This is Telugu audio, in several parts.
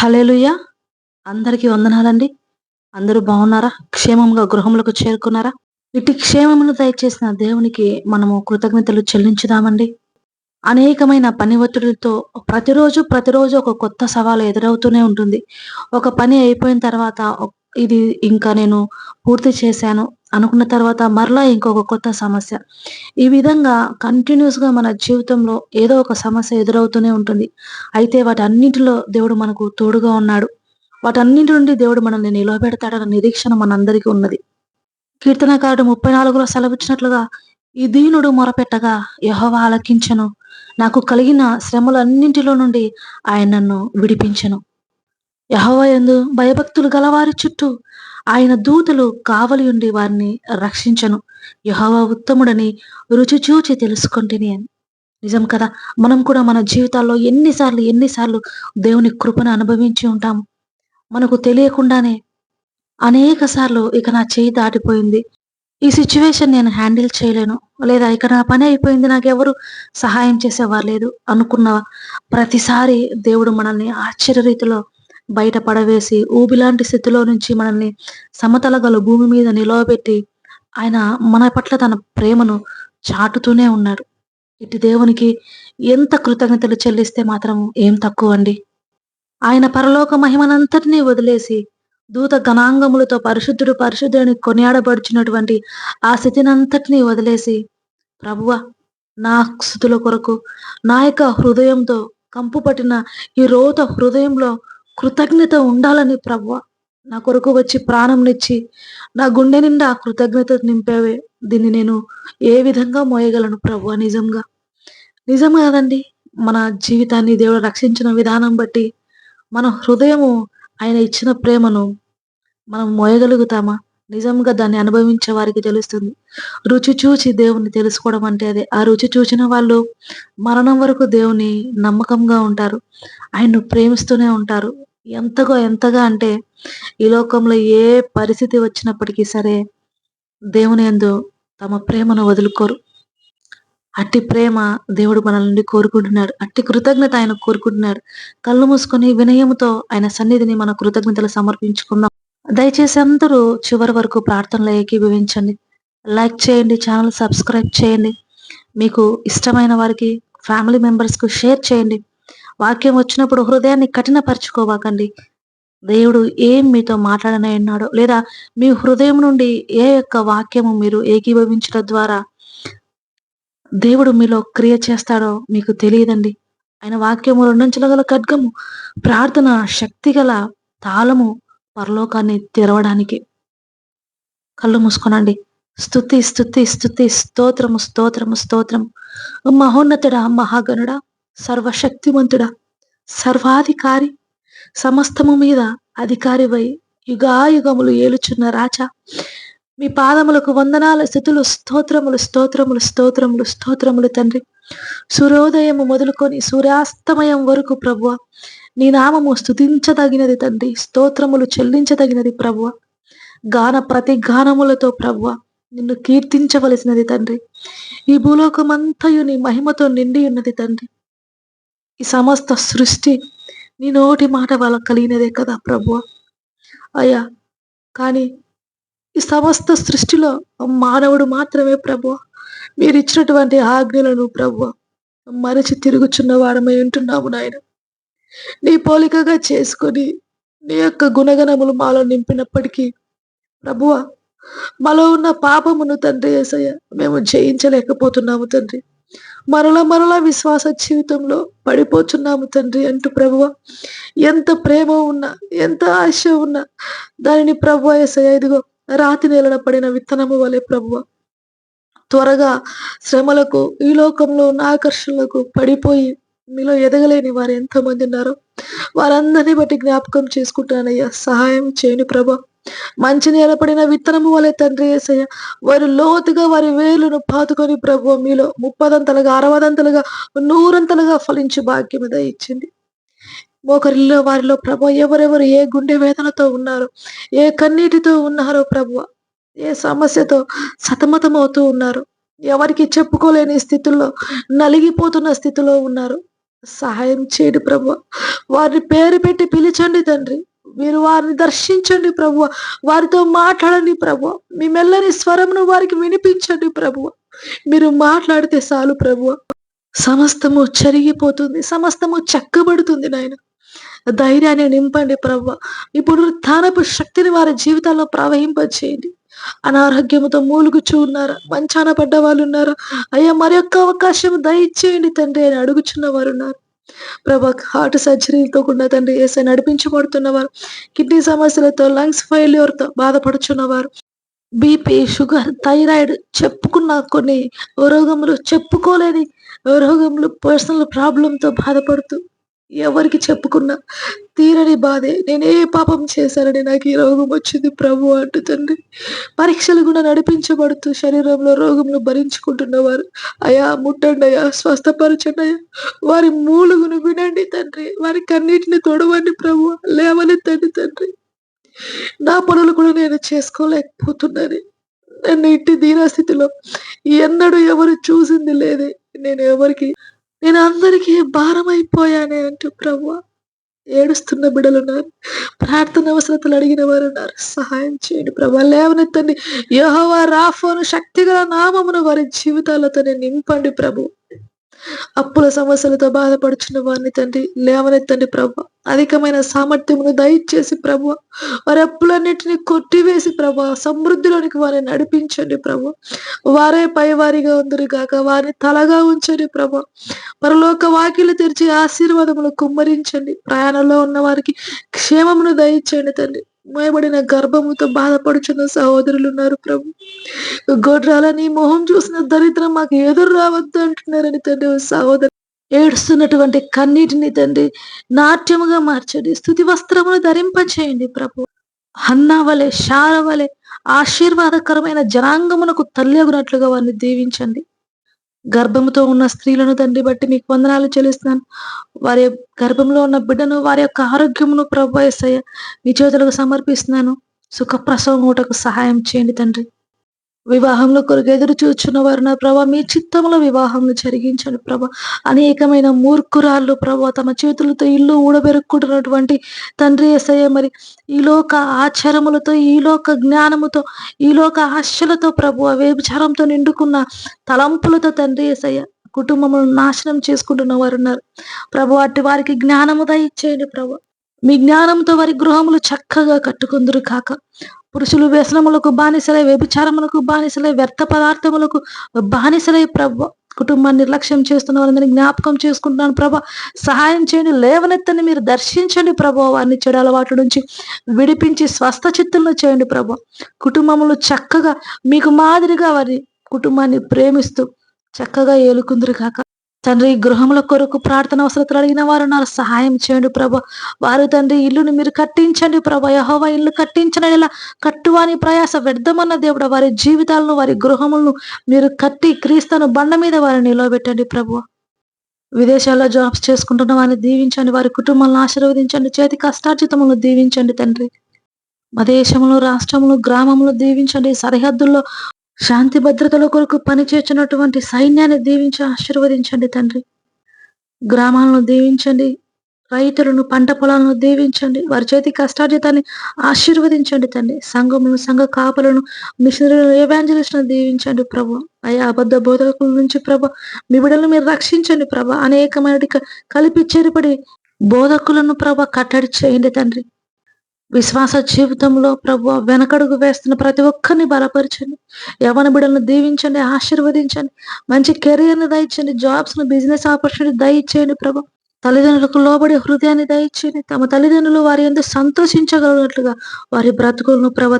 హలేలుయ అందరికీ వందనాలండి. అందరూ బాగున్నారా? క్షేమంగా గృహములకు చేరుకున్నారా? ఇటు క్షేమమును దయచేసిన దేవునికి మనము కృతజ్ఞతలు చెల్లించుదామండి. అనేకమైన పని ఒత్తిడితో ప్రతిరోజు ప్రతిరోజు ఒక కొత్త సవాలు ఎదురవుతూనే ఉంటుంది. ఒక పని అయిపోయిన తర్వాత ఇది ఇంకా నేను పూర్తి చేశాను. అనుకున్న తర్వాత మరలా ఇంకొక కొత్త సమస్య. ఈ విధంగా కంటిన్యూస్గా మన జీవితంలో ఏదో ఒక సమస్య ఎదురవుతూనే ఉంటుంది. అయితే వాటి అన్నింటిలో దేవుడు మనకు తోడుగా ఉన్నాడు. వాటన్నింటి నుండి దేవుడు మనల్ని నిలబెడతాడన్న నిరీక్షణ మనందరికీ ఉన్నది. కీర్తనకారుడు ముప్పై నాలుగులో సెలవిచ్చినట్లుగా ఈ దీనుడు మొరపెట్టగా యహోవ ఆలకించను. నాకు కలిగిన శ్రమలన్నింటిలో నుండి ఆయన నన్ను విడిపించను. యహోవ ఎందు భయభక్తులు గలవారి చుట్టూ ఆయన దూతలు కావలి ఉండి వారిని రక్షించను. యహోవా ఉత్తముడని రుచి చూచి తెలుసుకుంటేనే అని. నిజం కదా మనం కూడా మన జీవితాల్లో ఎన్నిసార్లు ఎన్నిసార్లు దేవుని కృపను అనుభవించి ఉంటాము. మనకు తెలియకుండానే అనేక సార్లు ఇక నా చేయి దాటిపోయింది. ఈ సిచ్యువేషన్ నేను హ్యాండిల్ చేయలేను. లేదా ఇక నా పని అయిపోయింది నాకెవరు సహాయం చేసేవారు లేదు అనుకున్న ప్రతిసారి దేవుడు మనల్ని ఆశ్చర్య రీతిలో బయట పడవేసి ఊబిలాంటి స్థితిలో నుంచి మనల్ని సమతల గల భూమి మీద నిలవబెట్టి ఆయన మన పట్ల తన ప్రేమను చాటుతూనే ఉన్నాడు ఇటు దేవునికి ఎంత కృతజ్ఞతలు చెల్లిస్తే మాత్రం ఏం తక్కువ అండి. ఆయన పరలోక మహిమనంతటినీ వదిలేసి దూత గణాంగములతో పరిశుద్ధుడు పరిశుద్ధుని కొనియాడబడుచున్నటువంటి ఆ స్థితినంతటినీ వదిలేసి ప్రభువ నా స్థుతుల కొరకు నా యొక్క హృదయంతో కంపు పట్టిన ఈ రోత హృదయంలో కృతజ్ఞత ఉండాలని ప్రభు నా కొరకు వచ్చి ప్రాణంనిచ్చి నా గుండె నిండా కృతజ్ఞత నింపేవే. దీన్ని నేను ఏ విధంగా మోయగలను ప్రభు నిజంగా? నిజం కాదండి మన జీవితాన్ని దేవుడు రక్షించిన విధానం బట్టి మన హృదయము ఆయన ఇచ్చిన ప్రేమను మనం మోయగలుగుతామా? నిజంగా దాన్ని అనుభవించే వారికి తెలుస్తుంది. రుచి చూచి దేవుని తెలుసుకోవడం అంటే అదే. ఆ రుచి చూసిన వాళ్ళు మరణం వరకు దేవుని నమ్మకంగా ఉంటారు. ఆయన్ను ప్రేమిస్తూనే ఉంటారు. ఎంతగా ఎంతగా అంటే ఈ లోకంలో ఏ పరిస్థితి వచ్చినప్పటికీ సరే దేవుని ఎందు తమ ప్రేమను వదులుకోరు. అట్టి ప్రేమ దేవుడు మన నుండి కోరుకుంటున్నాడు. అట్టి కృతజ్ఞత ఆయన కోరుకుంటున్నాడు. కళ్ళు మూసుకొని వినయముతో ఆయన సన్నిధిని మన కృతజ్ఞతలు సమర్పించుకుందాం. దయచేసి అందరూ చివరి వరకు ప్రార్థనలు ఏకీభవించండి. లైక్ చేయండి ఛానల్ సబ్స్క్రైబ్ చేయండి. మీకు ఇష్టమైన వారికి ఫ్యామిలీ మెంబర్స్కు షేర్ చేయండి. వాక్యం వచ్చినప్పుడు హృదయాన్ని కఠినపరచుకోవాకండి. దేవుడు ఏం మీతో మాట్లాడనన్నాడో లేదా మీ హృదయం నుండి ఏ యొక్క వాక్యము మీరు ఏకీభవించడం ద్వారా దేవుడు మీలో క్రియ చేస్తాడో మీకు తెలియదండి. ఆయన వాక్యము రెండంచెలగల ఖడ్గము ప్రార్థన శక్తి గల తాళము పరలోకాన్ని తెరవడానికి. కళ్ళు మూసుకోనండి. స్థుతి స్థుతి స్థుతి స్తోత్రము స్తోత్రము స్తోత్రం మహోన్నతుడా మహాగణుడా సర్వశక్తివంతుడా సర్వాధికారి సమస్తము మీద అధికారివై యుగాయుగములు ఏలుచున్న రాజా. మీ పాదములకు వందనాల స్థితులు స్తోత్రములు స్తోత్రములు స్తోత్రములు స్తోత్రములు తండ్రి. సూర్యోదయము మొదలుకొని సూర్యాస్తమయం వరకు ప్రభువ. నీ నామము స్థుతించదగినది తండ్రి స్తోత్రములు చెల్లించదగినది ప్రభువ. గాన ప్రతి గానములతో ప్రభువ నిన్ను కీర్తించవలసినది తండ్రి. ఈ భూలోకమంతయు నీ మహిమతో నిండి ఉన్నది తండ్రి. ఈ సమస్త సృష్టి నీ నోటి మాట వాళ్ళకు కలిగినదే కదా ప్రభు అయ్యా కానీ ఈ సమస్త సృష్టిలో మానవుడు మాత్రమే ప్రభు మీరు ఇచ్చినటువంటి ఆజ్ఞలను ప్రభు మరచి తిరుగుచున్న వాడమై ఉంటున్నాము నాయన. నీ పోలికగా చేసుకొని నీ యొక్క గుణగణములు మాలో నింపినప్పటికీ ప్రభువ మాలో ఉన్న పాపమును తండ్రి ఏసయ్య మేము జయించలేకపోతున్నాము తండ్రి. మరల మరల విశ్వాస జీవితంలో పడిపోతున్నాము తండ్రి అంటూ ప్రభువ. ఎంత ప్రేమ ఉన్నా ఎంత ఆశ ఉన్నా దానిని ప్రభు ఏసయ్య ఇదిగో రాతి నేలన పడిన విత్తనము వలె ప్రభువ. త్వరగా శ్రమలకు ఈ లోకంలో ఉన్న ఆకర్షణలకు పడిపోయి మీలో ఎదగలేని వారు ఎంతమంది ఉన్నారో వారందరినీ బట్టి జ్ఞాపకం చేసుకుంటానయ్యా. సహాయం చేయని ప్రభా మంచి నేలపడిన విత్తనము వలె తండ్రి ఏసయ్య వారు లోతుగా వారి వేలును పాతుకొని ప్రభు మీలో ముప్పదంతలుగా అరవదంతలుగా నూరంతలుగా ఫలించి భాగ్యం ఇచ్చింది ఒకరిలో వారిలో ప్రభు ఎవరెవరు ఏ గుండె వేదనతో ఉన్నారో ఏ కన్నీటితో ఉన్నారో ప్రభు ఏ సమస్యతో సతమతం అవుతూ ఉన్నారు ఎవరికి చెప్పుకోలేని స్థితిలో నలిగిపోతున్న స్థితిలో ఉన్నారు. సహాయం చేయండి ప్రభు. వారిని పేరు పెట్టి పిలిచండి తండ్రి. మీరు వారిని దర్శించండి ప్రభు వారితో మాట్లాడండి ప్రభు మీ మెల్లని స్వరమును వారికి వినిపించండి ప్రభు మీరు మాట్లాడితే చాలు ప్రభు సమస్తము చెరిగిపోతుంది. సమస్తము చెక్కబడుతుంది నాయన. ధైర్యాన్ని నింపండి ప్రభు ఇప్పుడు తానపు శక్తిని వారి జీవితాల్లో ప్రవహింపచేయండి. అనారోగ్యంతో మూలుగుచూ ఉన్నారు? మంచాన పడ్డ వాళ్ళు ఉన్నారు? అయ్యా మరి యొక్క అవకాశం దయచేయండి తండ్రి అని అడుగుచున్న వారు ఉన్నారు. ప్రభా హార్ట్ సర్జరీతో కూడా తండ్రి ఏసై నడిపించబడుతున్నవారు కిడ్నీ సమస్యలతో లంగ్స్ ఫెయిల్యూర్తో బాధపడుచున్నవారు బీపీ షుగర్ థైరాయిడ్ చెప్పుకున్న కొన్ని రోగములు చెప్పుకోలేని రోగములు పర్సనల్ ప్రాబ్లంతో బాధపడుతూ ఎవరికి చెప్పుకున్నా తీరని బాధే. నేనే పాపం చేశానని నాకు ఈ రోగం వచ్చింది ప్రభు అంటూ తండ్రి. పరీక్షలు కూడా నడిపించబడుతూ శరీరంలో రోగములు భరించుకుంటున్నవారు. అయా ముట్టండి అయ్యా స్వస్థపరచండి అయ్యా. వారి మూలుగును వినండి తండ్రి. వారి కన్నీటిని తొడవండి ప్రభు. లేవనెత్తండి తండ్రి. నా పనులు కూడా నేను చేసుకోలేకపోతున్నాను. నన్ను ఇంటి దీనస్థితిలో ఎన్నడూ ఎవరు చూసింది లేదే. నేను ఎవరికి నేను అందరికీ భారం అయిపోయానే అంటూ ప్రభు ఏడుస్తున్న బిడలున్నారు ఉన్నారు ప్రార్థన అవసరతలు అడిగిన వారు ఉన్నారు సహాయం చేయండి ప్రభా లేవనెత్తండి. యహోవా రాఫోను శక్తిగల నామమును వారి జీవితాలతోనే నింపండి ప్రభు. అప్పుల సమస్యలతో బాధపడుచున్న వారిని తండ్రి లేవనెత్తండి ప్రభు. అధికమైన సామర్థ్యమును దయచేసి ప్రభు. వారి అప్పులన్నిటిని కొట్టివేసి ప్రభు. సమృద్ధిలోనికి వారిని నడిపించండి ప్రభు. వారే పైవారిగా ఉందరు గాక వారిని తలగా ఉంచండి ప్రభు. పరలోక వాకిలు తెరిచి ఆశీర్వాదములు కుమ్మరించండి. ప్రయాణంలో ఉన్న వారికి క్షేమమును దయచేయండి తండ్రి. మయబడిన గర్భముతో బాధపడుచున్న సహోదరులు ఉన్నారు ప్రభు. గొడ్రాలని మొహం చూసిన దరిద్రం మాకు ఎదురు రావద్దు అంటున్నారని తండ్రి. సహోదరు ఏడుస్తున్నటువంటి కన్నీటిని తండ్రి నాట్యముగా మార్చండి స్థుతి వస్త్రమును ధరింపచేయండి ప్రభు. హన్నా వలె శార వలె ఆశీర్వాదకరమైన జనాంగమునకు తల్లిగునట్లుగా వారిని దీవించండి. గర్భముతో ఉన్న స్త్రీలను తండ్రి బట్టి మీకు వందనాలు చెల్లిస్తున్నాను. వారి గర్భంలో ఉన్న బిడ్డను వారి యొక్క ఆరోగ్యమును ప్రభు మీ చేతులకు సమర్పిస్తున్నాను. సుఖప్రసవం ఊటకు సహాయం చేయండి తండ్రి. వివాహంలో కొరకు ఎదురు చూచున్న వారు నా ప్రభా మీ చిత్తంలో వివాహం జరిగించండి ప్రభా. అనేకమైన మూర్ఖురాళ్ళు ప్రభా తమ చేతులతో ఇల్లు ఊడబెరుక్కుంటున్నటువంటి తండ్రి ఎసయ్య మరి ఈ లోక ఆచారములతో ఈలోక జ్ఞానముతో ఈలోక ఆశలతో ప్రభు వ్యభిచారంతో నిండుకున్న తలంపులతో తండ్రి ఎసయ్య కుటుంబములను నాశనం చేసుకుంటున్న వారు ఉన్నారు. ప్రభు అటు వారికి జ్ఞానము దయచేయండి ప్రభు. మీ జ్ఞానంతో వారి గృహములు చక్కగా కట్టుకుందురు కాక. పురుషులు వ్యసనములకు బానిసలై వ్యభిచారములకు బానిసలై వ్యర్థ పదార్థములకు బానిసలై ప్రభు. కుటుంబాన్ని నిర్లక్ష్యం చేస్తున్న వారిని జ్ఞాపకం చేసుకుంటున్నాను ప్రభా. సహాయం చేయండి లేవనెత్తని మీరు దర్శించండి ప్రభా. వారిని చెడు అలవాటు నుంచి విడిపించి స్వస్థ చిత్తులను చేయండి ప్రభు. కుటుంబములు చక్కగా మీకు మాదిరిగా వారి కుటుంబాన్ని ప్రేమిస్తూ చక్కగా ఏలుకుందరు కాక తండ్రి గృహముల కొరకు ప్రార్థన అవసరతలు అడిగిన వారు నాకు సహాయం చేయండి ప్రభ. వారు తండ్రి ఇల్లుని మీరు కట్టించండి ప్రభ. యహోవ ఇల్లు కట్టించిన ఇలా కట్టువాని ప్రయాస వ్యర్థమన్న దేవుడు వారి జీవితాలను వారి గృహములను మీరు కట్టి క్రీస్తును బండ మీద వారిని నిలవబెట్టండి ప్రభు. విదేశాల్లో జాబ్స్ చేసుకుంటున్న వారిని దీవించండి. వారి కుటుంబాలను ఆశీర్వదించండి. చేతి కష్టార్జితములను దీవించండి తండ్రి. మా దేశంలో రాష్ట్రములు గ్రామములు దీవించండి. సరిహద్దుల్లో శాంతి భద్రతల కొరకు పనిచేస్తున్నటువంటి సైన్యాన్ని దీవించి ఆశీర్వదించండి తండ్రి. గ్రామాలను దీవించండి. రైతులను పంట పొలాలను దీవించండి. వారి చేతి కష్టార్జితాన్ని ఆశీర్వదించండి తండ్రి. సంఘములను సంఘ కాపలను మిషనరీలను ఏవాంజలిస్ట్ను దీవించండి ప్రభు. అయ్యా అబద్ధ బోధకుల నుంచి ప్రభ మీ బిడ్డలను మీరు రక్షించండి ప్రభ. అనేకమైన కలిపి చెరిపడి బోధకులను ప్రభ కట్టడి చేయండి తండ్రి. విశ్వాస జీవితంలో ప్రభు వెనకడుగు వేస్తున్న ప్రతి ఒక్కరిని బలపరచండి. యవన బిడ్డలను దీవించండి ఆశీర్వదించండి మంచి కెరియర్ని దయచండి జాబ్స్ను బిజినెస్ ఆపర్చునిటీ దయచేయండి ప్రభు. తల్లిదండ్రులకు లోబడి హృదయాన్ని దయచేయండి. తమ తల్లిదండ్రులు వారి ఎందుకు సంతోషించగలిగినట్లుగా వారి బ్రతుకులను ప్రభ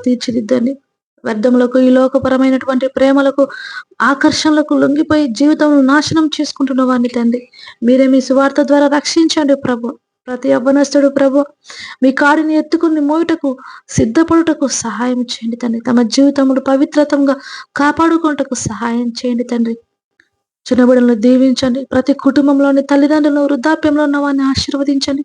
వ్యర్థములకు ఈ లోకపరమైనటువంటి ప్రేమలకు ఆకర్షణలకు లొంగిపోయి జీవితం నాశనం చేసుకుంటున్న వారిని తండ్రి. మీరే మీ సువార్త ద్వారా రక్షించండి ప్రభు. ప్రతి యవ్వనస్తుడు ప్రభు. మీ కాడిని ఎత్తుకుని మోయుటకు సిద్ధపడుటకు సహాయం చేయండి తండ్రి. తమ జీవితములు పవిత్రతంగా కాపాడుకుంటకు సహాయం చేయండి తండ్రి. చిన్నబిడలను దీవించండి. ప్రతి కుటుంబంలోని తల్లిదండ్రులను వృద్ధాప్యంలో ఉన్న వారిని ఆశీర్వదించండి.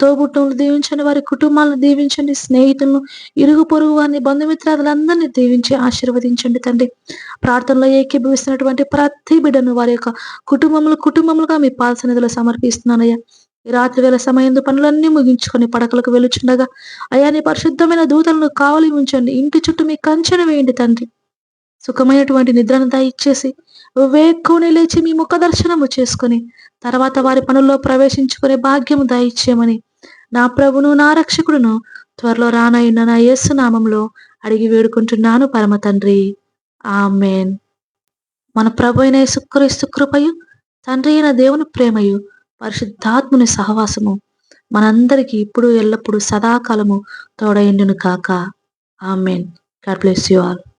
తోబుట్టువులను దీవించండి. వారి కుటుంబాలను దీవించండి. స్నేహితులను ఇరుగు పొరుగు వారిని బంధుమిత్రాదులందరినీ దీవించి ఆశీర్వదించండి తండ్రి. ప్రార్థనలో ఏకీభవిస్తున్నటువంటి ప్రతి బిడ్డను వారి యొక్క కుటుంబములు కుటుంబములుగా మీ పాల్సనిధిలో సమర్పిస్తున్నానయ్యా. రాత్రి వేళ సమయంలో పనులన్నీ ముగించుకొని పడకలకు వెలుచుండగా అయ్యా పరిశుద్ధమైన దూతలను కావలి ఉంచండి. ఇంటి చుట్టూ మీ కంచెను వేయండి తండ్రి. సుఖమైనటువంటి నిద్రను దయచేసి వేక్కుని లేచి మీ ముఖ దర్శనము చేసుకొని తర్వాత వారి పనుల్లో ప్రవేశించుకునే భాగ్యము దయచేయమని నా ప్రభును నా రక్షకుడును త్వరలో రానయ్యున్న నా యేసు నామంలో అడిగి వేడుకుంటున్నాను పరమ తండ్రి. ఆమెన్. మన ప్రభు అయిన సుక్రీస్తు కృపయు తండ్రి అయిన దేవుని ప్రేమయు పరిశుద్ధాత్ముని సహవాసము మనందరికీ ఇప్పుడు ఎల్లప్పుడూ సదాకాలము తోడైండును కాక. Amen. God bless you all.